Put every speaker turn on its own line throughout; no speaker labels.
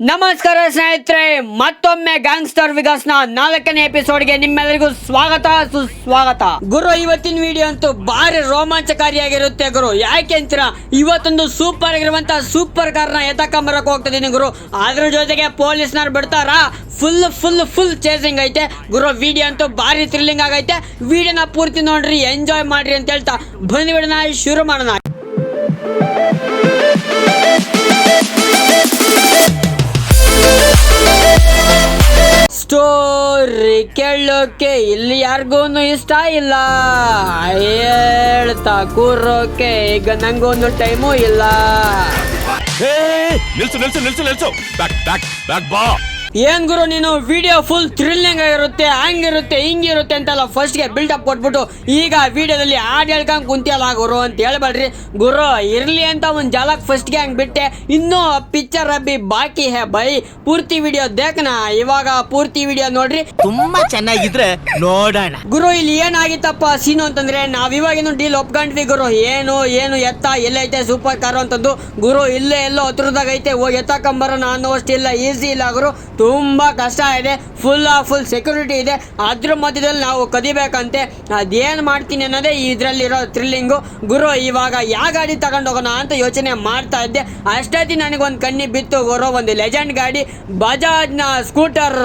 ನಮಸ್ಕಾರ ಸ್ನೇಹಿತರೆ, ಮತ್ತೊಮ್ಮೆ ಗ್ಯಾಂಗ್ಸ್ಟರ್ನ ನಾಲ್ಕನೇ ಎಪಿಸೋಡ್ಗೆ ನಿಮ್ಮೆಲ್ಲರಿಗೂ ಸ್ವಾಗತ, ಸುಸ್ವಾಗತ. ಗುರು, ಇವತ್ತಿನ ವಿಡಿಯೋ ಅಂತೂ ಭಾರಿ ರೋಮಾಂಚಕಾರಿಯಾಗಿರುತ್ತೆ ಗುರು. ಯಾಕೆ ಅಂತೀರಾ? ಇವತ್ತೊಂದು ಸೂಪರ್ ಆಗಿರುವಂತ ಸೂಪರ್ ಕಾರ್ನ ಎತ್ತಕೊಂಬರಕ್ ಹೋಗ್ತಿದ್ದೀನಿ ಗುರು? ಅದ್ರ ಜೊತೆಗೆ ಪೊಲೀಸ್ನವ್ರು ಬಿಡ್ತಾರಾ? ಫುಲ್ ಫುಲ್ ಫುಲ್ ಚೇಸಿಂಗ್ ಐತೆ. ಗುರು ವಿಡಿಯೋ ಅಂತೂ ಭಾರಿ ಥ್ರಿಲ್ಲಿಂಗ್ ಆಗೈತೆ. ವಿಡಿಯೋನ ಪೂರ್ತಿ ನೋಡ್ರಿ ಎಂಜಾಯ್ ಮಾಡ್ರಿ ಅಂತ ಹೇಳ್ತಾ ಬಂದ್ ಬಿಡೋಣ ಶುರು ಮಾಡೋಣ. ಸ್ಟೋರಿ ಕೇಳೋಕೆ ಇಲ್ಲಿ ಯಾರಿಗೂ ಇಷ್ಟ ಇಲ್ಲ. ಹೇಳ್ತಾ ಕೂರೋಕೆ ಈಗ ನಂಗೊಂದು ಟೈಮು ಇಲ್ಲ.
ಹೇ ನಿಲ್ಸು ನಿಲ್ಸು ನಿಲ್ಸು ನಿಲ್ಸು. ಬ್ಯಾಕ್ ಬ್ಯಾಕ್ ಬ್ಯಾಕ್ ಬಾ.
ಏನ್ ಗುರು ನೀನು ವಿಡಿಯೋ ಫುಲ್ ಥ್ರಿಲ್ಲಿಂಗ್ ಆಗಿರುತ್ತೆ ಹಂಗಿರುತ್ತೆ ಹಿಂಗಿರುತ್ತೆ ಅಂತೆಲ್ಲ ಫಸ್ಟ್ಗೆ ಬಿಲ್ಡಪ್ ಕೊಟ್ಬಿಟ್ಟು ಈಗ ವಿಡಿಯೋದಲ್ಲಿ ಹಾಡು ಹೇಳ್ಕೊಂಡ್ ಕುಂತಿಯಲ್ಲ ಗುರು ಅಂತ ಹೇಳ್ಬೇಡ್ರಿ. ಗುರು ಇರ್ಲಿ ಅಂತ ಒಂದು ಜಾಲಕ್ ಫಸ್ಟ್ಗೆ ಹಂಗ್ ಬಿಟ್ಟೆ. ಇನ್ನೂ ಪಿಕ್ಚರ್ ಅಬ್ಬಿ ಬಾಕಿ ಹೇ ಬೈ. ಪೂರ್ತಿ ವಿಡಿಯೋ ದೇಖನ? ಇವಾಗ ಪೂರ್ತಿ ವಿಡಿಯೋ ನೋಡ್ರಿ.
ತುಂಬಾ ಚೆನ್ನಾಗಿದ್ರೆ ನೋಡೋಣ.
ಗುರು ಇಲ್ಲಿ ಏನಾಗಿತ್ತಪ್ಪ ಸೀನು ಅಂತಂದ್ರೆ ನಾವ್ ಇವಾಗಿನ ಡೀಲ್ ಒಪ್ಕೊಂಡ್ವಿ ಗುರು. ಏನು ಏನು ಎತ್ತ ಎಲ್ಲೈತೆ ಸೂಪರ್ ಕಾರು ಅಂತಂದು ಗುರು ಇಲ್ಲೇ ಎಲ್ಲೋ ಹತ್ರದಾಗ ಐತೆ ಹೋಗಿ ಎತ್ತಕೊಂಬರೋಣ ಅನ್ನೋಷ್ಟು ಇಲ್ಲ ಈಸಿ ಇಲ್ಲ ಗುರು. ತುಂಬಾ ಕಷ್ಟ ಇದೆ. ಫುಲ್ ಫುಲ್ ಸೆಕ್ಯೂರಿಟಿ ಇದೆ. ಅದ್ರ ಮಧ್ಯದಲ್ಲಿ ನಾವು ಕದಿಬೇಕಂತೆ. ಅದೇನು ಮಾಡ್ತೀನಿ ಅನ್ನೋದೇ ಇದರಲ್ಲಿರೋ ಥ್ರಿಲ್ಲಿಂಗು ಗುರು, ಇವಾಗ ಯಾವ ಗಾಡಿ ತಗೊಂಡು ಹೋಗೋಣ ಅಂತ ಯೋಚನೆ ಮಾಡ್ತಾ ಇದ್ದೆ. ಅಷ್ಟೊತ್ತಿ ನನಗೊಂದು ಕಣ್ಣಿ ಬಿತ್ತು. ಬರೋ ಒಂದು ಲೆಜೆಂಡ್ ಗಾಡಿ. ಬಜಾಜ್ನ ಸ್ಕೂಟರ್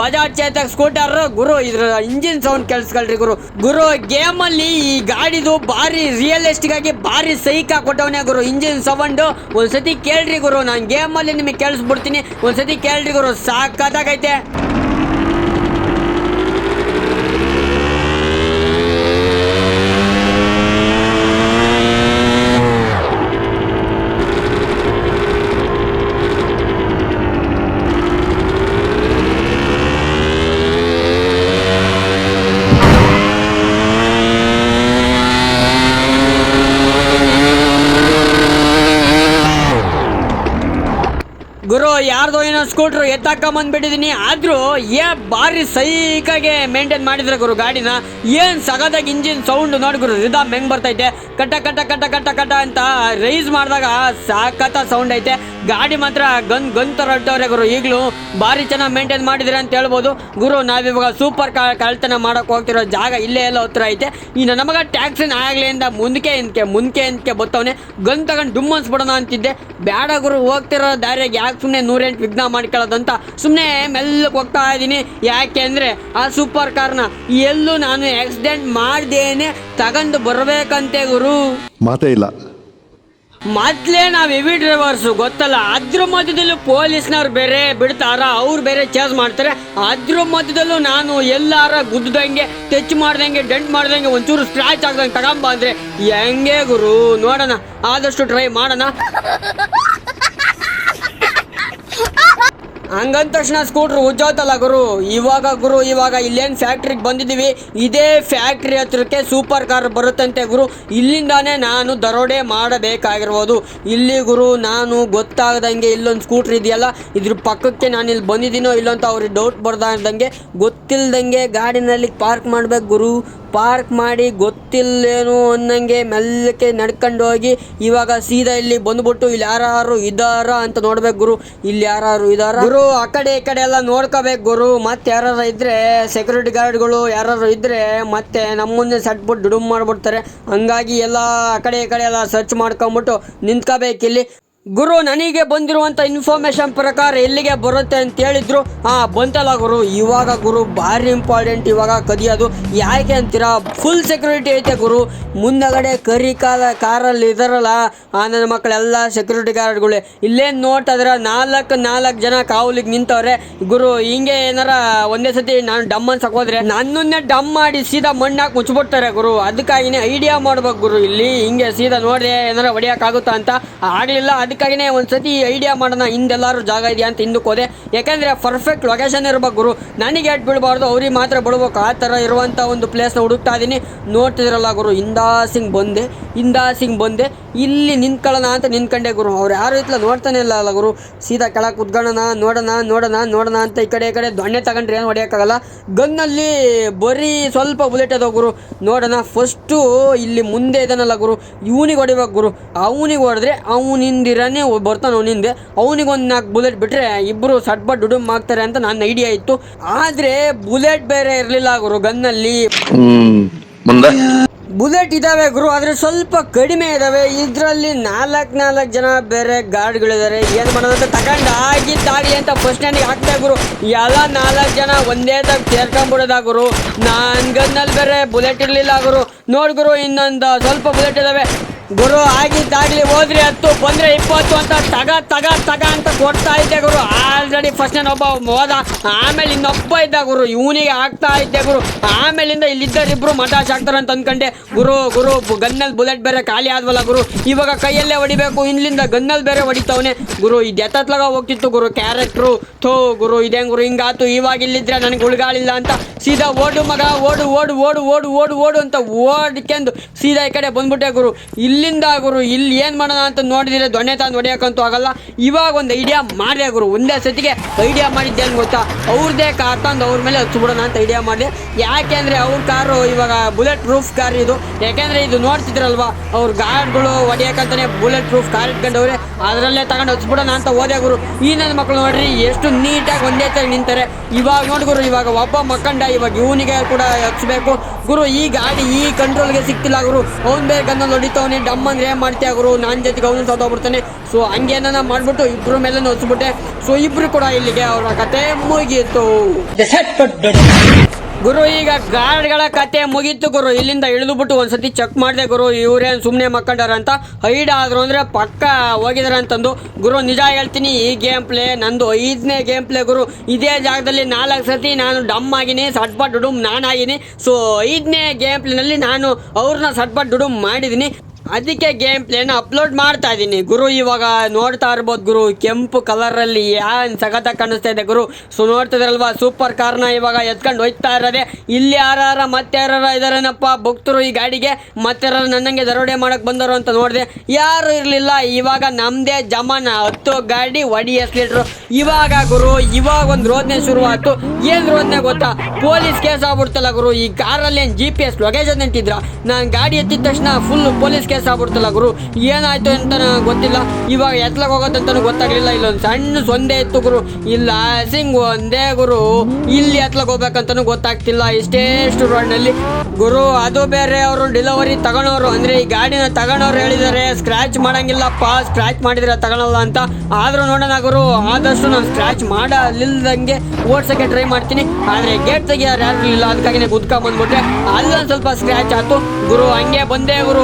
ಬಜಾಜ್ ಚೇತಕ್ ಸ್ಕೂಟರ್ ಗುರು, ಇದ್ರ ಇಂಜಿನ್ ಸೌಂಡ್ ಕೇಳಿಸ್ಕೊಳ್ರಿ ಗುರು. ಗುರು ಗೇಮ್ ಅಲ್ಲಿ ಈ ಗಾಡಿದು ಭಾರಿ ರಿಯಲಿಸ್ಟಿಕ್ ಆಗಿ ಭಾರಿ ಸೈಕ್ ಕೊಟ್ಟವನೇ ಗುರು. ಇಂಜಿನ್ ಸೌಂಡ್ ಒಂದ್ಸತಿ ಕೇಳ್ರಿ ಗುರು. ನಾನು ಗೇಮ್ ಅಲ್ಲಿ ನಿಮಗೆ ಕೇಳಿಸ್ಬಿಡ್ತೀನಿ. ಒಂದ್ಸತಿ ಕೇಳ್ರಿ ಗುರು. ಸಾಕಾಗೈತೆ ಯಾರ್ದೋ ಏನೋ ಸ್ಕೂಟ್ರು ಎತ್ತಾಕ ಬಂದ್ಬಿಟ್ಟಿದೀನಿ ಆದ್ರೂ ಏ ಬಾರಿ ಸೈಕಾಗೆ ಮೇಂಟೈನ್ ಮಾಡಿದ್ರೆ ಗುರು ಗಾಡಿನ. ಏನ್ ಸಗದಾಗ ಇಂಜಿನ್ ಸೌಂಡ್ ನೋಡಿ ಗುರು ರಿದಮ್ ಹೆಂಗ್ ಬರ್ತೈತೆ. ಕಟ್ಟ ಕಟ್ಟ ಕಟ್ಟ ಕಟ್ಟ ಕಟ್ಟ ಅಂತ ರೈಸ್ ಮಾಡಿದಾಗ ಸಾಕತ್ತ ಸೌಂಡ್ ಐತೆ. ಗಾಡಿ ಮಾತ್ರ ಗನ್ ಗನ್ ತರ ಅಡ್ಡವ್ರೆ ಗುರು. ಈಗಲೂ ಭಾರಿ ಚೆನ್ನಾಗಿ ಮೇಂಟೈನ್ ಮಾಡಿದ್ರೆ ಅಂತ ಹೇಳ್ಬೋದು. ಗುರು, ನಾವಿವಾಗ ಸೂಪರ್ ಕಳ್ತನ ಮಾಡೋಕೆ ಹೋಗ್ತಿರೋ ಜಾಗ ಇಲ್ಲೇ ಎಲ್ಲ ಹತ್ರ ಐತೆ. ಇನ್ನು ನಮಗೆ ಟ್ಯಾಕ್ಸಿನ ಅಂತ ಮುಂದಕ್ಕೆ ಇಂದಕ್ಕೆ ಮುಂದಕ್ಕೆ ಇಂದಕ್ಕೆ ಬತ್ತವನೆ. ಗನ್ ತಗೊಂಡು ಡುಮ್ ಬಿಡೋಣ ಅಂತಿದ್ದೆ. ಬೇಡ ಗುರು, ಹೋಗ್ತಿರೋ ದಾರಿಯಾಗ ಯಾಕೆ ಸುಮ್ಮನೆ ನೂರೆಂಟು ವಿಘ್ನ ಮಾಡ್ಕೊಳ್ಳೋದಂತ ಸುಮ್ಮನೆ ಮೆಲ್ಲಕ್ಕೆ ಹೋಗ್ತಾ ಇದ್ದೀನಿ ಯಾಕೆ ಅಂದರೆ ಆ ಸೂಪರ್ ಕಾರ್ನ ಎಲ್ಲೂ ನಾನು ಆಕ್ಸಿಡೆಂಟ್ ಮಾಡ್ದೇನೆ ತಗೊಂಡು ಬರಬೇಕಂತೆ ಗುರು.
ಮಾತೇ ಇಲ್ಲ.
ಮೊದ್ಲೇ ನಾವು ಹೆವಿ ಡ್ರೈವರ್ಸು, ಗೊತ್ತಲ್ಲ? ಅದ್ರ ಮಧ್ಯದಲ್ಲೂ ಪೊಲೀಸ್ನವ್ರು ಬೇರೆ ಬಿಡ್ತಾರ, ಅವ್ರು ಬೇರೆ ಚಾರ್ಜ್ ಮಾಡ್ತಾರೆ. ಅದ್ರ ಮಧ್ಯದಲ್ಲೂ ನಾನು ಎಲ್ಲಾರ ಗುದ್ದಂಗೆ, ಟಚ್ ಮಾಡ್ದಂಗೆ ಡೆಂಟ್ ಮಾಡ್ದಂಗೆ ಒಂಚೂರು ಸ್ಕ್ರಾಚ್ ಆಗ್ದಂಗೆ ತಗೊಂಬ ಅಂದ್ರೆ ಹೆಂಗೆ ಗುರು? ನೋಡೋಣ. ಆದಷ್ಟು ಟ್ರೈ ಮಾಡೋಣ. ಹಂಗಂದ ತಕ್ಷಣ ಸ್ಕೂಟ್ರ್ ಉಜ್ಜೋತಲ್ಲ ಗುರು. ಇವಾಗ ಗುರು, ಇವಾಗ ಇಲ್ಲೇನು ಫ್ಯಾಕ್ಟ್ರಿಗೆ ಬಂದಿದ್ದೀವಿ ಇದೇ ಫ್ಯಾಕ್ಟ್ರಿ ಹತ್ರಕ್ಕೆ ಸೂಪರ್ ಕಾರ್ ಬರುತ್ತಂತೆ ಗುರು. ಇಲ್ಲಿಂದಾನೇ ನಾನು ದರೋಡೆ ಮಾಡಬೇಕಾಗಿರ್ಬೋದು. ಇಲ್ಲಿ ಗುರು, ನಾನು ಗೊತ್ತಾಗದಂಗೆ ಇಲ್ಲೊಂದು ಸ್ಕೂಟ್ರ್ ಇದೆಯಲ್ಲ, ಇದ್ರ ಪಕ್ಕಕ್ಕೆ ನಾನು ಇಲ್ಲಿ ಬಂದಿದ್ದೀನೋ ಇಲ್ಲೊಂತ ಅವ್ರಿಗೆ ಡೌಟ್ ಬರ್ದಂಗೆ ಗೊತ್ತಿಲ್ಲದಂಗೆ ಗಾಡಿನಲ್ಲಿ ಪಾರ್ಕ್ ಮಾಡಬೇಕು ಗುರು. ಪಾರ್ಕ್ ಮಾಡಿ ಗೊತ್ತಿಲ್ಲೇನು ಅನ್ನಂಗೆ ಮೆಲ್ಲಕ್ಕೆ ನಡ್ಕೊಂಡು ಹೋಗಿ ಇವಾಗ ಸೀದಾ ಇಲ್ಲಿ ಬಂದ್ಬಿಟ್ಟು ಇಲ್ಲಿ ಯಾರು ಇದಾರ ಅಂತ ನೋಡ್ಬೇಕು ಗುರು. ಇಲ್ಲಿ ಯಾರು ಇದಾರ? ಗುರು ಆ ಕಡೆ ಈ ಕಡೆ ಎಲ್ಲ ನೋಡ್ಕೋಬೇಕು ಗುರು. ಮತ್ತೆ ಯಾರು ಇದ್ರೆ ಸೆಕ್ಯೂರಿಟಿ ಗಾರ್ಡ್ಗಳು ಯಾರು ಇದ್ರೆ ಮತ್ತೆ ನಮ್ಮ ಮುಂದೆ ಸಟ್ಬಿಟ್ಟು ಡುಡುಮ್ ಮಾಡ್ಬಿಡ್ತಾರೆ. ಹಂಗಾಗಿ ಎಲ್ಲ ಆ ಕಡೆ ಈ ಕಡೆ ಎಲ್ಲ ಸರ್ಚ್ ಮಾಡ್ಕೊಂಬಿಟ್ಟು ನಿಂತ್ಕೋಬೇಕು ಇಲ್ಲಿ ಗುರು, ನನಗೆ ಬಂದಿರುವಂತ ಇನ್ಫಾರ್ಮೇಶನ್ ಪ್ರಕಾರ ಎಲ್ಲಿಗೆ ಬರುತ್ತೆ ಅಂತ ಹೇಳಿದ್ರು. ಹಾ ಬಂತಲ್ಲ ಗುರು, ಇವಾಗ ಗುರು, ಭಾರಿ ಇಂಪಾರ್ಟೆಂಟ್ ಇವಾಗ ಕದಿಯೋದು. ಯಾಕೆ ಅಂತೀರಾ? ಫುಲ್ ಸೆಕ್ಯೂರಿಟಿ ಐತೆ ಗುರು. ಮುಂದಗಡೆ ಕರಿ ಕಾಲ, ಕಾರಲ್ಲಿ ಇದಾರಲ್ಲ, ಆ, ನನ್ನ ಮಕ್ಕಳೆಲ್ಲ ಸೆಕ್ಯೂರಿಟಿ ಗಾರ್ಡ್ಗಳೇ ಇಲ್ಲೇನು ನೋಡ್ತಾ ಇದ್ರ ನಾಲ್ಕು ನಾಲ್ಕು ಜನ ಕಾವಲಿಗೆ ನಿಂತವ್ರೆ. ಗುರು, ಹಿಂಗೆ ಏನಾರ ಒಂದೇ ಸತಿ ನಾನು ಡಮ್ ಅನ್ಸಕ್ ಹೋದ್ರೆ ನನ್ನನ್ನೇ ಡಮ್ ಮಾಡಿ ಸೀದಾ ಮಣ್ಣಾಕಿ ಮುಚ್ಚಿಬಿಡ್ತಾರೆ ಗುರು. ಅದಕ್ಕಾಗಿನೇ ಐಡಿಯಾ ಮಾಡ್ಬೇಕು ಗುರು. ಇಲ್ಲಿ ಹಿಂಗೆ ಸೀದಾ ನೋಡಿ ಏನಾರ ಹೊಡಿಯೋಕ್ಕಾಗುತ್ತಾ ಅಂತ. ಆಗ್ಲಿಲ್ಲ ಅದಕ್ಕಾಗಿನೇ ಒಂದ್ಸತಿ ಐಡಿಯಾ ಮಾಡೋಣ ಹಿಂದೆಲ್ಲರೂ ಜಾಗ ಇದೆಯಾ ಅಂತ ಹಿಂದಕ್ಕೆ ಹೋದೆ. ಯಾಕಂದ್ರೆ ಪರ್ಫೆಕ್ಟ್ ಲೊಕೇಶನ್ ಇರ್ಬೇಕು ಗುರು. ನನಗೆ ಎಟ್ ಬಿಡಬಾರ್ದು ಅವ್ರಿಗೆ ಮಾತ್ರ ಬಿಡ್ಬೇಕು ಆ ಥರ ಇರುವಂಥ ಒಂದು ಪ್ಲೇಸ್ನ ಹುಡುಕ್ತಾ ಇದ್ದೀನಿ ನೋಡ್ತಿದ್ರಲ್ಲ ಗುರು, ಇಂದಾಸಿಂಗ್ ಬಂದೆ ಇಂದಾಸಿಂಗ್ ಬಂದೆ. ಇಲ್ಲಿ ನಿಂತ್ಕೊಳ್ಳೋಣ ಅಂತ ನಿಂತ್ಕೊಂಡೆ ಗುರು. ಅವ್ರು ಯಾರು ಇತ್ತಲ್ಲ ನೋಡ್ತಾನೆ ಇಲ್ಲ ಅಲ್ಲ ಗುರು. ಸೀದಾ ಕೆಳಗೆ ಕುತ್ಕೊಳ್ಳೋಣ, ನೋಡೋಣ ನೋಡೋಣ ನೋಡೋಣ ಅಂತ ಈ ಕಡೆ ಈ ಕಡೆ ದೊಣ್ಣೆ ತಗೊಂಡ್ರೆ ಏನು ಹೊಡೆಯೋಕ್ಕಾಗಲ್ಲ. ಗನ್ನಲ್ಲಿ ಬರೀ ಸ್ವಲ್ಪ ಬುಲೆಟ್ ಅದಾವ ಗುರು. ನೋಡೋಣ ಫಸ್ಟು ಇಲ್ಲಿ ಮುಂದೆ ಇದಾನಲ್ಲ ಗುರು. ಇವನಿಗೆ ಹೊಡಿಬೇಕು ಗುರು. ಅವನಿಗೆ ಹೊಡೆದ್ರೆ ಅವನಿಂದಿರನೇ ಬರ್ತಾನೆ ಅವನಿಂದೆ. ಅವನಿಗೆ ಒಂದು ನಾಲ್ಕು ಬುಲೆಟ್ ಬಿಟ್ಟರೆ ಇಬ್ಬರು ಸಟ್ಬಟ್ ಡುಡುಮ್ ಆಗ್ತಾರೆ ಅಂತ ನನ್ನ ಐಡಿಯಾ ಇತ್ತು. ಆದರೆ ಬುಲೆಟ್ ಬೇರೆ ಇರಲಿಲ್ಲ ಗುರು ಗನ್ನಲ್ಲಿ.
ಮುಂದೆ?
ಬುಲೆಟ್ ಇದಾವೆ ಗುರು, ಆದ್ರೆ ಸ್ವಲ್ಪ ಕಡಿಮೆ ಇದಾವೆ. ಇದರಲ್ಲಿ ನಾಲ್ಕು ನಾಲ್ಕು ಜನ ಬೇರೆ ಗಾರ್ಡ್ಗಳಿದ್ದಾರೆ ಏನು ಮಾಡೋದಂತ ತಗೊಂಡು ಆಗಿದ್ದಾಗಲಿ ಅಂತ ಫಸ್ಟ್ ನನಗೆ ಹಾಕ್ತಾ ಗುರು. ಎಲ್ಲ ನಾಲ್ಕು ಜನ ಒಂದೇ ತಾಗ ಸೇರ್ಕೊಂಡ್ಬಿಡೋದ ಗುರು? ನಾನು ಗನ್ನಲ್ಲಿ ಬೇರೆ ಬುಲೆಟ್ ಇರಲಿಲ್ಲ ಗುರು. ನೋಡ್ ಗುರು, ಇನ್ನೊಂದು ಸ್ವಲ್ಪ ಬುಲೆಟ್ ಇದಾವೆ. ಗುರು, ಆಗಿದ್ದಾಗಲಿ ಹೋದ್ರಿ ಹತ್ತು, ಬಂದ್ರೆ ಇಪ್ಪತ್ತು ಅಂತ ತಗ ತಗ ತಗ ಅಂತ ಕೊಡ್ತಾ ಇದ್ದೆ ಗುರು. ಆಲ್ರೆಡಿ ಫಸ್ಟ್ ನಾನು ಒಬ್ಬ ಹೋದ, ಆಮೇಲೆ ಇನ್ನೊಬ್ಬ ಇದ್ದ ಗುರು. ಇವನಿಗೆ ಆಗ್ತಾ ಇದ್ದೆ ಗುರು. ಆಮೇಲಿಂದ ಇಲ್ಲಿದ್ದರಿಬ್ರು ಮಟಾಶ್ ಆಗ್ತಾರೆ ಅಂತ ಅಂದ್ಕೊಂಡೆ. ಗುರು ಗುರು ಗನ್ನಲ್ಲಿ ಬುಲೆಟ್ ಬೇರೆ ಖಾಲಿ ಆದ್ವಲ್ಲ ಗುರು. ಇವಾಗ ಕೈಯಲ್ಲೇ ಹೊಡಿಬೇಕು, ಇಲ್ಲಿಂದ ಗನ್ನಲ್ಲಿ ಬೇರೆ ಹೊಡಿತಾವನೆ. ಗುರು ಇದು ಎತ್ತತ್ಲಾಗ ಹೋಗ್ತಿತ್ತು ಗುರು, ಕ್ಯಾರೆಕ್ಟ್ರು. ಥೋ, ಗುರು, ಇದೇ ಗುರು ಹಿಂಗಾತು ಇವಾಗ ಇಲ್ಲಿದ್ರೆ ನನಗೆ ಉಳ್ಗಾಳಿಲ್ಲ ಅಂತ ಸೀದಾ ಓಡು ಮಗ, ಓಡು ಓಡು ಓಡು ಓಡು ಓಡು ಓಡು ಅಂತ ಓಡ್ಕೆಂದು ಸೀದಾ ಈ ಕಡೆ ಬಂದ್ಬಿಟ್ಟೆ ಗುರು. ಇಲ್ಲಿಂದ ಗುರು, ಇಲ್ಲಿ ಏನು ಮಾಡೋಣ ಅಂತ ನೋಡಿದರೆ ದೊಣ್ಣೆ ತಂದು ಹೊಡೆಯೋಕ್ಕಂತೂ ಆಗಲ್ಲ. ಇವಾಗ ಒಂದು ಐಡಿಯಾ ಮಾಡಿದೆ ಗುರು, ಒಂದೇ ಸತಿಗೆ ಐಡಿಯಾ ಮಾಡಿದ್ದೆ ಏನು ಗೊತ್ತಾ? ಅವ್ರದ್ದೇ ಕಾರ್ ತಂದು ಅವ್ರ ಮೇಲೆ ಹಚ್ಬಿಡೋಣ ಅಂತ ಐಡಿಯಾ ಮಾಡಿದೆ. ಯಾಕೆಂದರೆ ಅವ್ರ ಕಾರು ಇವಾಗ ಬುಲೆಟ್ ಪ್ರೂಫ್ ಕಾರ್ ಇದು. ಯಾಕೆಂದರೆ ಇದು ನೋಡ್ತಿದ್ರಲ್ವಾ, ಅವ್ರ ಗಾರ್ಡ್ಗಳು ಹೊಡೆಯೋಕ್ಕಂತಲೇ ಬುಲೆಟ್ ಪ್ರೂಫ್ ಕಾರ್ ಇಟ್ಕೊಂಡವ್ರೆ, ಅದರಲ್ಲೇ ತಗೊಂಡು ಹಚ್ಬಿಡೋಣ ಅಂತ ಹೋದೆ ಗುರು. ಈ ನನ್ನ ಮಕ್ಕಳು ನೋಡ್ರಿ, ಎಷ್ಟು ನೀಟಾಗಿ ಒಂದೇ ತರ ನಿಂತಾರೆ. ಇವಾಗ ನೋಡಿ ಗುರು, ಇವಾಗ ಒಬ್ಬ ಮಕ್ಕಂಡ ಇವಾಗ ಇವನಿಗೆ ಕೂಡ ಹಚ್ಚಬೇಕು ಗುರು, ಈ ಗಾಡಿ ಈ ಕಂಟ್ರೋಲ್ಗೆ ಸಿಕ್ತಿಲ್ಲ ಗುರು. ಅವ್ನು ಬೇರೆ ಹೊಡಿತಾವನೆ. ಡಮ್ ಅಂದ್ರೆ ಏನ್ ಮಾಡ್ತೀಯ ಗುರು? ನನ್ನ ಜೊತೆಗೆ ಅವನು ಸತ್ತೋಗ್ಬಿಡ್ತಾನೆ ಸೊ ಹಂಗೇನ ಮಾಡ್ಬಿಟ್ಟು ಇಬ್ರು ಮೇಲೆ ಹೊಸ್ಬಿಟ್ಟೆ ಸೊ ಇಬ್ರು ಕೂಡ ಇಲ್ಲಿಗೆ ಅವರ ಕತೆ ಮುಗೀತು ಗುರು ಈಗ ಗಾರ್ಡ್ಗಳ ಕತೆ ಮುಗೀತು ಗುರು. ಇಲ್ಲಿಂದ ಇಳಿದು ಬಿಟ್ಟು ಒಂದ್ಸತಿ ಚೆಕ್ ಮಾಡಿದೆ ಗುರು. ಇವ್ರೇನು ಸುಮ್ಮನೆ ಮಕ್ಕಂಡಾರ ಅಂತ? ಹೈಡ್ ಆದ್ರು ಅಂದರೆ ಪಕ್ಕ ಹೋಗಿದಾರೆ ಅಂತಂದು. ಗುರು ನಿಜ ಹೇಳ್ತೀನಿ ಈ ಗೇಮ್ ಪ್ಲೇ ನಂದು ಐದನೇ ಗೇಮ್ ಪ್ಲೇ ಗುರು. ಇದೇ ಜಾಗದಲ್ಲಿ ನಾಲ್ಕು ಸತಿ ನಾನು ಡಮ್ ಆಗಿನಿ ಸಟ್ಪಟ್ ಡುಡುಮ್ ನಾನಾಗಿನಿ ಸೊ ಐದನೇ ಗೇಮ್ ಪ್ಲೇನಲ್ಲಿ ನಾನು ಅವ್ರನ್ನ ಸಟ್ಪಟ್ ಡುಡುಮ್ ಮಾಡಿದ್ದೀನಿ ಅದಕ್ಕೆ ಗೇಮ್ ಪ್ಲೇನ ಅಪ್ಲೋಡ್ ಮಾಡ್ತಾ ಇದ್ದೀನಿ. ಗುರು ಇವಾಗ ನೋಡ್ತಾ ಇರ್ಬೋದು ಗುರು, ಕೆಂಪು ಕಲರಲ್ಲಿ ಏನ್ ಸಖತ್ತಾಗಿ ಕಾಣಿಸ್ತಾ ಇದೆ ಗುರು. ಸೊ ನೋಡ್ತಿದ್ರಲ್ವಾ ಸೂಪರ್ ಕಾರ್ನ ಇವಾಗ ಎತ್ಕೊಂಡು ಹೋಗ್ತಾ ಇರೋದೆ. ಇಲ್ಲಿ ಯಾರ ಮತ್ತೆ ಯಾರ ಇದಾರೇನಪ್ಪ? ಭಕ್ತರು ಈ ಗಾಡಿಗೆ ಮತ್ತೆ ಯಾರು ನನ್ನಂಗೆ ದರೋಡೆ ಮಾಡಕ್ ಬಂದರು ಅಂತ ನೋಡಿದೆ. ಯಾರು ಇರಲಿಲ್ಲ. ಇವಾಗ ನಮ್ಮದೇ ಜಮಾನ. ಹತ್ತು ಗಾಡಿ ಒಡಿ ಎಸ್ಲಿಟ್ರು ಇವಾಗ ಗುರು, ಇವಾಗ ಒಂದು ರೋದನೆ ಆಯ್ತು ಏನ್ ರೋದನೆ ಗೊತ್ತಾ? ಪೊಲೀಸ್ ಕೇಸ್ ಆಗ್ಬಿಡ್ತಲ್ಲ ಗುರು. ಈ ಕಾರಲ್ಲಿ ಏನ್ ಜಿ ಪಿ ಎಸ್ ಲೊಕೇಶನ್ ಅಂತಿದ್ರ ನಾನು ಗಾಡಿ ಎತ್ತಿದ ತಕ್ಷಣ ಫುಲ್ ಪೊಲೀಸ್ ಕೇಸ್ ಆಗ್ಬಿಡ್ತಲ್ಲ ಗುರು. ಏನಾಯ್ತು ಅಂತ ಗೊತ್ತಿಲ್ಲ. ಇವಾಗ ಎತ್ಲಾಗ ಹೋಗೋದಂತನೂ ಗೊತ್ತಾಗ್ಲಿಲ್ಲ. ಇಲ್ಲೊಂದು ಸಣ್ಣ ಸೊಂದೆ ಇತ್ತು ಗುರು. ಇಲ್ಲ, ಸಿಂಗ್ ಒಂದೇ ಗುರು. ಇಲ್ಲಿ ಎತ್ಲಾಗ ಹೋಗ್ಬೇಕಂತನೂ ಗೊತ್ತಾಗ್ತಿಲ್ಲ. ಇಷ್ಟೇಷ್ಟು ರೋಡ್ನಲ್ಲಿ ಗುರು, ಅದು ಬೇರೆ ಅವರು ಡೆಲಿವರಿ ತಗೊಳೋರು. ಅಂದ್ರೆ ಈ ಗಾಡಿನ ತಗೊಳೋರು ಹೇಳಿದ್ದಾರೆ ಸ್ಕ್ರಾಚ್ ಮಾಡಂಗಿಲ್ಲಪ್ಪ ಸ್ಕ್ರಾಚ್ ಮಾಡಿದ್ರೆ ತಗೊಳಲ್ಲ ಅಂತ. ಆದ್ರೂ ನೋಡೋಣ ಗುರು. ಆದಷ್ಟು ನಾನು ಸ್ಕ್ರಾಚ್ ಮಾಡಲಿಲ್ದಂಗೆ ಓಡ್ಸಕ್ಕೆ ಟ್ರೈ ಮಾಡ್ತೀನಿ. ಆದ್ರೆ ಗೇಟ್ ತೆಗಿಯಾರು ಯಾರು ಇಲ್ಲ. ಅದಕ್ಕಾಗಿ ಕುದ್ಕೊಂಡ್ ಬಂದ್ಬಿಟ್ರೆ ಅಲ್ಲೊಂದು ಸ್ವಲ್ಪ ಸ್ಕ್ರಾಚ್ ಆಯ್ತು. ಗುರು, ಹಂಗೆ ಬಂದೇ ಗುರು.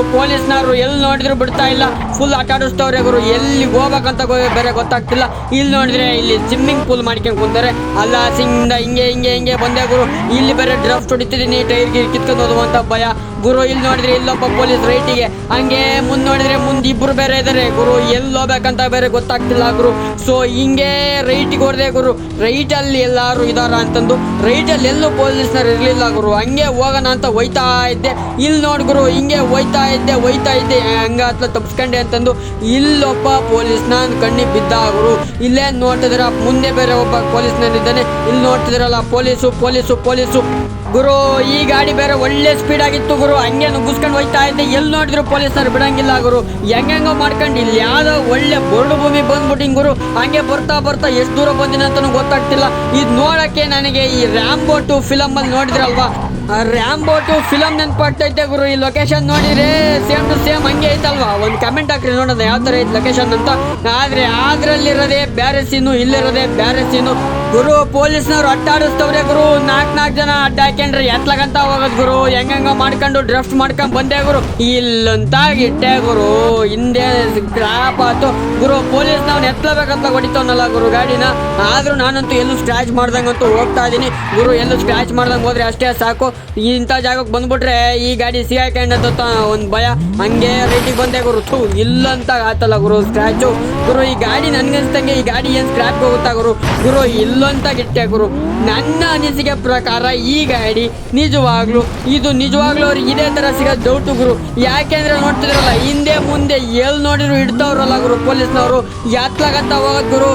ಪೊಲೀಸ್ನವರು ಎಲ್ಲಿ ನೋಡಿದ್ರು ಬಿಡ್ತಾ ಇಲ್ಲ. ಫುಲ್ ಆಟ ಆಡಿಸ್ತವ್ರೆ ಗುರು ಎಲ್ಲಿ ಹೋಗ್ಬೇಕಂತ ಬೇರೆ ಗೊತ್ತಾಗ್ತಿಲ್ಲ. ಇಲ್ಲಿ ನೋಡಿದ್ರೆ ಇಲ್ಲಿ ಸ್ವಿಮ್ಮಿಂಗ್ ಪೂಲ್ ಮಾಡ್ಕೊಂಡು ಕುಂತಾರೆ ಅಲ್ಲ ಸಿಂಗಿಂದ ಹಿಂಗೆ ಹಿಂಗೆ ಹಿಂಗೆ ಬಂದೆ ಗುರು. ಇಲ್ಲಿ ಬೇರೆ ಡ್ರಾಫ್ಟ್ ಹೊಡಿತಿದ್ದೀನಿ ಟೈರ್ ಗೀರ್ ಕಿತ್ಕೊಂಡು ಹೋಗುವಂತ ಭಯ. ಗುರು ಇಲ್ಲಿ ನೋಡಿದ್ರೆ ಇಲ್ಲೊಬ್ಬ ಪೊಲೀಸ್ ರೈಟಿಗೆ. ಹಂಗೆ ಮುಂದ್ ನೋಡಿದ್ರೆ ಮುಂದ್ ಇಬ್ರು ಬೇರೆ ಇದಾರೆ. ಗುರು ಎಲ್ಲಿ ಹೋಗ್ಬೇಕಂತ ಬೇರೆ ಗೊತ್ತಾಗ್ತಿಲ್ಲ ಗುರು. ಸೊ ಹಿಂಗೆ ರೈಟಿಗೆ ಹೊಡೆದೆ ಗುರು. ರೈಟ್ ಅಲ್ಲಿ ಎಲ್ಲಾರು ಇದಾರ ಅಂತಂದು ರೈಟ್ ಅಲ್ಲಿ ಎಲ್ಲೂ ಪೊಲೀಸ್ನವ್ರು ಇರ್ಲಿಲ್ಲ ಗುರು. ಹಂಗೆ ಹೋಗೋಣ ಅಂತ ಹೋಯ್ತಾ ಇದ್ದೆ. ಇಲ್ಲಿ ನೋಡ್ ಗುರು, ಹಿಂಗೆ ಹೋಯ್ತಾ ಇದ್ದೆ ಹೋಯ್ತಾ ಇದ್ದೆ. ಹಂಗ ಹತ್ಲ ತಪ್ಸ್ಕೊಂಡೆ ಅಂತಂದು ಇಲ್ಲೊಬ್ಬ ಪೊಲೀಸ್ ನಾನು ಕಣ್ಣಿಗೆ ಬಿದ್ದ ಗುರು. ಇಲ್ಲೇ ನೋಡ್ತಿದ್ರ, ಮುಂದೆ ಬೇರೆ ಒಬ್ಬ ಪೊಲೀಸ್ನರ್ ಇದ್ದಾನೆ. ಇಲ್ಲಿ ನೋಡ್ತಿದ್ರಲ್ಲ, ಪೊಲೀಸು ಪೊಲೀಸು ಪೊಲೀಸು. ಗುರು, ಈ ಗಾಡಿ ಬೇರೆ ಒಳ್ಳೆ ಸ್ಪೀಡ್ ಆಗಿತ್ತು ಗುರು. ಹಂಗೆ ನುಗ್ಗಿಸ್ಕೊಂಡು ಹೋಗ್ತಾ ಇದ್ದೆ. ಎಲ್ಲಿ ನೋಡಿದ್ರು ಪೊಲೀಸರು? ಬಿಡಂಗಿಲ್ಲ ಗುರು. ಹೆಂಗೆಂಗೋ ಮಾಡ್ಕೊಂಡು ಇಲ್ಲಿ ಯಾವ್ದೋ ಒಳ್ಳೆ ಬರಡು ಭೂಮಿ ಬಂದ್ಬಿಟ್ಟಿಂಗ್ ಗುರು. ಹಂಗೆ ಬರ್ತಾ ಬರ್ತಾ ಎಷ್ಟು ದೂರ ಬಂದಿನ ಅಂತಲೂ ಗೊತ್ತಾಗ್ತಿಲ್ಲ. ಇದು ನೋಡಕ್ಕೆ ನನಗೆ ಈ ರ್ಯಾಂಬೋ ಟು ಫಿಲಮ್ ಅಲ್ಲಿ ನೋಡಿದ್ರಲ್ವಾ? ರ್ಯಾಂಬೋ ಟು ಫಿಲಮ್ ಇದ್ದೆ ಗುರು. ಈ ಲೊಕೇಶನ್ ನೋಡಿದ್ರೆ ಸೇಮ್ ಟು ಸೇಮ್ ಹಂಗೆ ಐತಲ್ವಾ? ಒಂದು ಕಮೆಂಟ್ ಹಾಕ್ರಿ ನೋಡೋಣ ಯಾವ ಥರ ಐತೆ ಲೊಕೇಶನ್ ಅಂತ. ಆದ್ರೆ ಅದ್ರಲ್ಲಿರೋದೇ ಬ್ಯಾರೆ ಸೀನು ಇಲ್ಲಿರೋದೇ ಬ್ಯಾರೆ ಸೀನು ಗುರು, ಪೊಲೀಸ್ನವ್ರು ಅಡ್ಡಾಡಿಸ್ತವ್ರೆ ಗುರು. ನಾಲ್ಕು ನಾಲ್ಕು ಜನ ಅಡ್ಡ ಹಾಕೊಂಡ್ರೆ ಎತ್ಲಗಂತ ಹೋಗೋದು ಗುರು. ಹೆಂಗಂಗ ಮಾಡ್ಕೊಂಡು ಡ್ರಫ್ಟ್ ಮಾಡ್ಕೊಂಡ್ ಬಂದೆ ಗುರು. ಇಲ್ಲಂತ ಇಟ್ಟೆ ಗುರು. ಹಿಂದೆ ಗ್ರಾಪ್ ಆತು. ಗುರು, ಪೊಲೀಸ್ನವ್ನು ಎತ್ಲಬೇಕಂತ ಹೊಡಿತಾವನಲ್ಲ ಗುರು ಗಾಡಿನ. ಆದ್ರೂ ನಾನಂತೂ ಎಲ್ಲೂ ಸ್ಕ್ರಾಚ್ ಮಾಡ್ದಂಗಂತೂ ಹೋಗ್ತಾ ಇದೀನಿ. ಗುರು, ಎಲ್ಲೂ ಸ್ಕ್ರಾಚ್ ಮಾಡ್ದಂಗೆ ಹೋದ್ರೆ ಅಷ್ಟೇ ಸಾಕು. ಇಂಥ ಜಾಗಕ್ಕೆ ಬಂದ್ಬಿಟ್ರೆ ಈ ಗಾಡಿ ಸಿಗಾಕೊಂಡಂತ ಒಂದು ಭಯ. ಹಂಗೆ ರೇಟಿಗೆ ಬಂದೆ ಗುರು. ಥೂ ಇಲ್ಲಂತ ಆತಲ್ಲ ಗುರು ಸ್ಕ್ರಾಚು ಗುರು, ಈ ಗಾಡಿ ನನ್ಗನ್ಸ್ತಂಗೆ ಈ ಗಾಡಿ ಏನು ಸ್ಕ್ರಾಚ್ ಹೋಗುತ್ತಾ ಗುರು? ಗುರು, ಇಲ್ಲ ಸೈಲೆಂಟಾಗಿಟ್ಟೆ ಗುರು. ನನ್ನ ಅನಿಸಿಕೆ ಪ್ರಕಾರ ಈ ಗಾಡಿ ನಿಜವಾಗ್ಲು, ಇದು ನಿಜವಾಗ್ಲೂ ಅವ್ರಿಗೆ ಇದೇ ತರ ಸಿಗ ಡೌಟು ಗುರು. ಯಾಕೆಂದ್ರೆ ನೋಡ್ತಿದ್ರಲ್ಲ, ಹಿಂದೆ ಮುಂದೆ ಎಲ್ ನೋಡಿದ್ರು ಇಡ್ತಾವ್ರಲ್ಲ ಗುರು ಪೊಲೀಸ್ನವರು. ಯಾತ್ಲಾಗತ್ತ ಹೋಗೋದ್ ಗುರು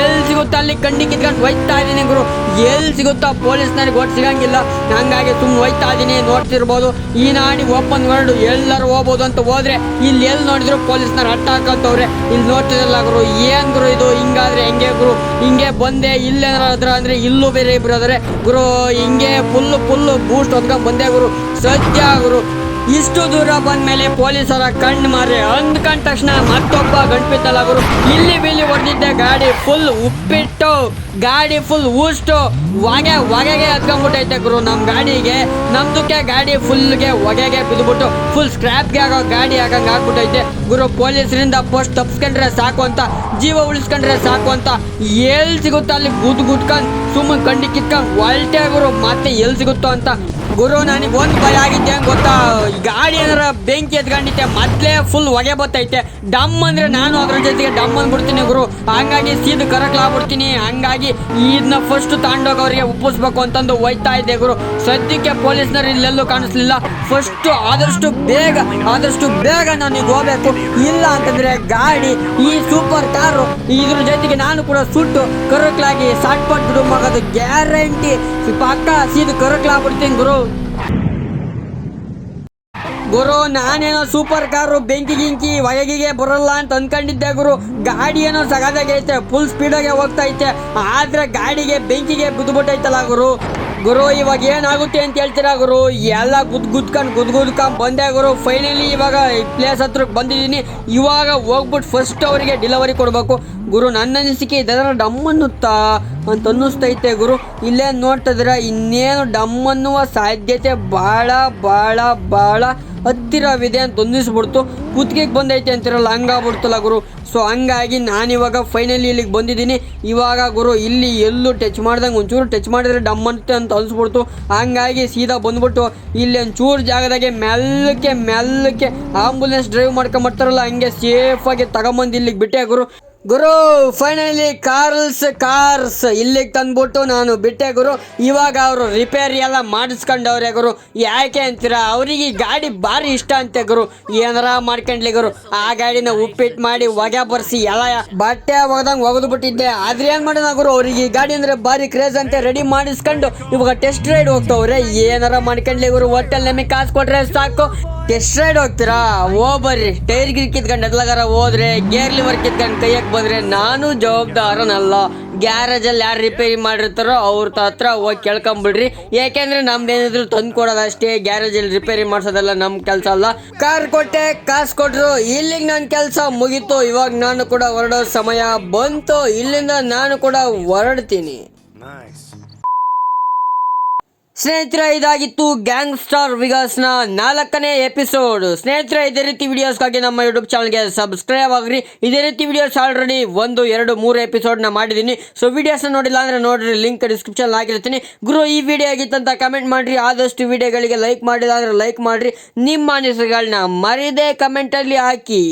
ಎಲ್ ಸಿಗುತ್ತಾ ಅಲ್ಲಿ ಕಣ್ಣಿ ಕಿತ್ಕೊಂಡು ಒಯ್ತಾ ಇದೀನಿ ಗುರು. ಎಲ್ಲಿ ಸಿಗುತ್ತಾ ಪೊಲೀಸ್ನವ್ರಿಗೆ ಒಟ್ಟು ಸಿಗಂಗಿಲ್ಲ. ಹಂಗಾಗಿ ಸುಮ್ಮನೆ ಒಯ್ತಾ ಇದ್ದೀನಿ ನೋಡ್ತಿರ್ಬೋದು. ಈ ನಾಡಿ ಓಪನ್ ವರ್ಲ್ಡ್, ಎಲ್ಲರೂ ಹೋಗ್ಬೋದು ಅಂತ ಹೋದ್ರೆ, ಇಲ್ಲಿ ಎಲ್ ನೋಡಿದ್ರು ಪೊಲೀಸ್ನವ್ರು ಅಟ್ಟ ಹಾಕಂತವ್ರೆ ಇಲ್ಲಿ ನೋಡ್ತಿದ್ರಲ್ಲ ಗುರು, ಏನ್ ಗುರು ಇದು? ಹಿಂಗಾದ್ರೆ ಹೆಂಗೆ ಗುರು? ಹಿಂಗೆ ಬಂದೆ ಇಲ್ಲೇನಾದ್ರ ಅಂದ್ರೆ ಇಲ್ಲೂ ಬೇರೆ ಇಬ್ರು ಆದರೆ ಗುರು, ಹಿಂಗೆ ಫುಲ್ ಫುಲ್ ಬೂಸ್ಟ್ ಹೊತ್ಕೊಂಡ್ ಬಂದೆ ಗುರು. ಸತ್ಯ ಗುರು, ಇಷ್ಟು ದೂರ ಬಂದ ಮೇಲೆ ಪೊಲೀಸರ ಕಣ್ಣು ಮಾರಿ ಅಂದ್ಕೊಂಡ ತಕ್ಷಣ ಮತ್ತೊಬ್ಬ ಗಂಟ್ಬಿತ್ತಲ್ಲ ಗುರು. ಇಲ್ಲಿ ಬಿಲ್ಲಿ ಹೊಡೆದಿದ್ದೆ ಗಾಡಿ ಫುಲ್ ಉಪ್ಪಿಟ್ಟು, ಗಾಡಿ ಫುಲ್ ಊಷ್ಟು ಹೊಗೆ, ಹೊಗೆಗೆ ಹತ್ಕೊಂಡ್ಬಿಟ್ಟೈತೆ ಗುರು. ನಮ್ಮ ಗಾಡಿಗೆ, ನಮ್ದಕ್ಕೆ ಗಾಡಿ ಫುಲ್ಗೆ ಹೊಗೆಗೆ ಬಿದ್ದುಬಿಟ್ಟು ಫುಲ್ ಸ್ಕ್ರಾಪ್ಗೆ ಆಗೋ ಗಾಡಿ ಆಗಂಗೆ ಆಗ್ಬಿಟ್ಟೈತೆ. ಗುರು ಪೊಲೀಸರಿಂದ ಪೋಸ್ಟ್ ತಪ್ಸ್ಕೊಂಡ್ರೆ ಸಾಕು ಅಂತ, ಜೀವ ಉಳಿಸ್ಕೊಂಡ್ರೆ ಸಾಕು ಅಂತ ಎಲ್ಲಿ ಸಿಗುತ್ತೋ ಅಲ್ಲಿ ಗುದ್ ಗುದ್ಕೊಂಡು ಸುಮ್ಮನೆ ಕಂಡಿ ಕಿತ್ಕೊಂಡು ಒಲ್ಟೆ ಗುರು ಮತ್ತೆ ಎಲ್ಲಿ ಸಿಗುತ್ತೋ ಅಂತ ಗುರು, ನನಗೆ ಒಂದು ಭಯ ಆಗಿದ್ದೆ ಹೆಂಗ್ ಗೊತ್ತಾ? ಗಾಡಿ ಏನಾರ ಬೆಂಕಿ ಎತ್ಕೊಂಡಿತ್ತೆ ಮೊದ್ಲೇ ಫುಲ್ ಹೊಗೆ ಬತ್ತೈತೆ. ಡಮ್ ಅಂದ್ರೆ ನಾನು ಅದ್ರ ಜೊತೆಗೆ ಡಮ್ ಅಂದ್ಬಿಡ್ತೀನಿ ಗುರು. ಹಂಗಾಗಿ ಸೀದ್ ಕರಕ್ಲಾಗ್ಬಿಡ್ತೀನಿ ಹಂಗಾಗಿ ಇದನ್ನ ಫಸ್ಟ್ ತಾಂಡೋಗವ್ರಿಗೆ ಒಪ್ಪಿಸ್ಬೇಕು ಅಂತಂದು ಒಯ್ತಾ ಇದ್ದೆ ಗುರು. ಸದ್ಯಕ್ಕೆ ಪೊಲೀಸ್ನವ್ರು ಇಲ್ಲೆಲ್ಲೂ ಕಾಣಿಸ್ಲಿಲ್ಲ. ಫಸ್ಟ್ ಆದಷ್ಟು ಬೇಗ ಆದಷ್ಟು ಬೇಗ ನಾನು ಈಗ ಹೋಗ್ಬೇಕು. ಇಲ್ಲ ಅಂತಂದ್ರೆ ಗಾಡಿ, ಈ ಸೂಪರ್ ಕಾರು ಇದ್ರ ಜೊತೆಗೆ ನಾನು ಕೂಡ ಸುಟ್ಟು ಕರಕ್ಲಾಗಿ ಸಾಟ್ ಪಟ್ಟು ಮಗದು ಗ್ಯಾರಂಟಿ ಪಕ್ಕ ಸೀದ್ ಕರಕ್ಲಾಗ್ಬಿಡ್ತೀನಿ ಗುರು. ಗುರು, ನಾನೇನೋ ಸೂಪರ್ ಕಾರು ಬೆಂಕಿ ಗಿಂಕಿ ವಯಗಿಗೆ ಬರಲ್ಲ ಅಂತ ಅನ್ಕೊಂಡಿದ್ದೆ ಗುರು. ಗಾಡಿ ಏನೋ ಸಗದಾಗೈತೆ ಫುಲ್ ಸ್ಪೀಡಾಗೆ ಹೋಗ್ತಾ ಐತೆ. ಆದ್ರೆ ಗಾಡಿಗೆ ಬೆಂಕಿಗೆ ಬಿದ್ದುಬಿಟ್ಟೈತಲ್ಲ ಗುರು. ಗುರು, ಇವಾಗ ಏನಾಗುತ್ತೆ ಅಂತ ಹೇಳ್ತೀರಾ ಗುರು? ಎಲ್ಲ ಗುದ್ ಗುದ್ಕೊಂಡು ಗುದ್ ಗುದ್ಕೊಂಡ್ ಬಂದೆ ಗುರು. ಫೈನಲಿ ಇವಾಗ ಪ್ಲೇಸ್ ಹತ್ರಕ್ಕೆ ಬಂದಿದ್ದೀನಿ. ಇವಾಗ ಹೋಗ್ಬಿಟ್ಟು ಫಸ್ಟ್ ಅವರಿಗೆ ಡೆಲಿವರಿ ಕೊಡಬೇಕು. ಗುರು, ನನ್ನ ಅನಿಸಿಕೆ ಇದೆಲ್ಲ ಡಮ್ ಅನ್ನುತ್ತಾ ಅಂತ ಅನ್ನಿಸ್ತೈತೆ ಗುರು. ಇಲ್ಲೇ ನೋಡ್ತಿದ್ರೆ ಇನ್ನೇನು ಡಮ್ ಅನ್ನುವ ಸಾಧ್ಯತೆ ಭಾಳ ಭಾಳ ಭಾಳ ಹತ್ತಿರವಿದೆ ಅಂತ ಹೊಂದಿಸ್ಬಿಡ್ತು ಕುತ್ತಿಗೆಗೆ ಬಂದೈತೆ ಅಂತಿರಲ್ಲ, ಹಂಗಾಗ್ಬಿಡ್ತಲ್ಲ ಗುರು. ಸೊ ಹಂಗಾಗಿ ನಾನಿವಾಗ ಫೈನಲಿ ಇಲ್ಲಿಗೆ ಬಂದಿದ್ದೀನಿ. ಇವಾಗ ಗುರು, ಇಲ್ಲಿ ಎಲ್ಲೂ ಟಚ್ ಮಾಡ್ದಂಗೆ ಒಂಚೂರು ಟಚ್ ಮಾಡಿದ್ರೆ ಡಮ್ ಅಂತ ಅನ್ಸ್ಬಿಡ್ತು. ಹಂಗಾಗಿ ಸೀದಾ ಬಂದ್ಬಿಟ್ಟು ಇಲ್ಲಿ ಒಂಚೂರು ಜಾಗದಾಗೆ ಮೆಲ್ಲಕ್ಕೆ ಮೆಲ್ಲಕ್ಕೆ ಆಂಬುಲೆನ್ಸ್ ಡ್ರೈವ್ ಮಾಡ್ಕೊಂಬರ್ತಾರಲ್ಲ, ಹಂಗೆ ಸೇಫಾಗಿ ತಗೊಂಬಂದು ಇಲ್ಲಿಗೆ ಬಿಟ್ಟೆ ಗುರು. ಗುರು ಫೈನಲಿ ಕಾರ್ಲ್ಸ್ ಕಾರ್ಸ್ ಇಲ್ಲಿಗೆ ತಂದ್ಬಿಟ್ಟು ನಾನು ಬಿಟ್ಟೆ ಗುರು. ಇವಾಗ ಅವರು ರಿಪೇರಿ ಎಲ್ಲ ಮಾಡಿಸ್ಕೊಂಡವ್ರೆ ಗುರು. ಯಾಕೆ ಅಂತೀರಾ? ಅವರಿಗೆ ಈ ಗಾಡಿ ಭಾರಿ ಇಷ್ಟ ಅಂತೆ ಗುರು. ಏನಾರ ಮಾಡ್ಕೊಂಡ್ಲಿ ಗುರು. ಆ ಗಾಡಿನ ಉಪ್ಪಿಟ್ಟು ಮಾಡಿ ಹೊಗೆ ಬರ್ಸಿ ಎಲ್ಲ ಬಟ್ಟೆ ಒಗ್ದಂಗೆ ಒಗೆದು ಬಿಟ್ಟಿದ್ದೆ ಆದ್ರೆ ಏನು ಮಾಡೋಣ ಗುರು? ಅವ್ರಿಗೆ ಈ ಗಾಡಿ ಅಂದ್ರೆ ಭಾರಿ ಕ್ರೇಜ್ ಅಂತೆ. ರೆಡಿ ಮಾಡಿಸ್ಕೊಂಡು ಇವಾಗ ಟೆಸ್ಟ್ ರೈಡ್ ಹೋಗ್ತವ್ರೆ. ಏನಾರ ಮಾಡ್ಕೊಂಡ್ಲಿ ಗುರು? ಹೋಟೆಲ್ ನಮಗೆ ಕಾಸು ಕೊಟ್ರೆ ಸಾಕು. ಟೆಸ್ಟ್ ರೈಡ್ ಹೋಗ್ತೀರಾ? ಓ ಬರ್ರಿ. ಟೈರ್ ಗಿರ್ ಕಿತ್ಕೊಂಡು ಎದ್ಲಾಗಾರ ಹೋದ್ರೆ, ಗೇರ್ ಲಿವರ್ ಕಿತ್ಕೊಂಡು ಕೈಯಕ್ಕೆ ಬಂದ್ರೆ ನಾನು ಜವಾಬ್ದಾರನಲ್ಲ. ಗ್ಯಾರೇಜ್ ಅಲ್ಲಿ ಯಾರು ರಿಪೇರಿ ಮಾಡಿರ್ತಾರೋ ಅವ್ರ ಹತ್ರ ಹೋಗಿ ಕೇಳ್ಕೊಂಬಿಡ್ರಿ. ಯಾಕೆಂದ್ರೆ ನಮ್ದೇನಿದ್ರು ತಂದು ಗ್ಯಾರೇಜ್ ಅಲ್ಲಿ ರಿಪೇರಿ ಮಾಡ್ಸೋದೆಲ್ಲ ನಮ್ಮ ಕೆಲಸ ಅಲ್ಲ. ಕಾರ್ ಕೊಟ್ಟೆ, ಕಾಸು ಕೊಟ್ರು. ಇಲ್ಲಿಗೆ ನನ್ನ ಕೆಲಸ ಮುಗೀತು. ಇವಾಗ ನಾನು ಕೂಡ ಹೊರಡೋ ಸಮಯ ಬಂತು. ಇಲ್ಲಿಂದ ನಾನು ಕೂಡ ಹೊರಡ್ತೀನಿ. ಸ್ನೇಹಿತರೆ, ಇದಾಗಿತ್ತು ಗ್ಯಾಂಗ್ ಸ್ಟಾರ್ ವಿಗಾಸ್ನ ನಾಲ್ಕನೇ ಎಪಿಸೋಡ್. ಸ್ನೇಹಿತರೆ, ಇದೇ ರೀತಿ ವಿಡಿಯೋಸ್ಗಾಗಿ ನಮ್ಮ ಯೂಟ್ಯೂಬ್ ಚಾನಲ್ಗೆ ಸಬ್ಸ್ಕ್ರೈಬ್ ಆಗ್ರಿ. ಇದೇ ರೀತಿ ವಿಡಿಯೋಸ್ ಆಲ್ರೆಡಿ ಒಂದು, ಎರಡು, ಮೂರು ಎಪಿಸೋಡ್ನ ಮಾಡಿದ್ದೀನಿ. ಸೊ ವಿಡಿಯೋಸ್ನ ನೋಡಿಲ್ಲ ಅಂದರೆ ನೋಡ್ರಿ, ಲಿಂಕ್ ಡಿಸ್ಕ್ರಿಪ್ಷನ್ ಆಗಿರ್ತೀನಿ. ಗುರು, ಈ ವಿಡಿಯೋ ಆಗಿತ್ತಂತ ಕಮೆಂಟ್ ಮಾಡಿರಿ. ಆದಷ್ಟು ವಿಡಿಯೋಗಳಿಗೆ ಲೈಕ್ ಮಾಡಿಲ್ಲ ಅಂದರೆ ಲೈಕ್ ಮಾಡಿರಿ. ನಿಮ್ಮ ಅನಿಸಿಕೆಗಳನ್ನ ಮರಿದೇ ಕಮೆಂಟಲ್ಲಿ ಹಾಕಿ.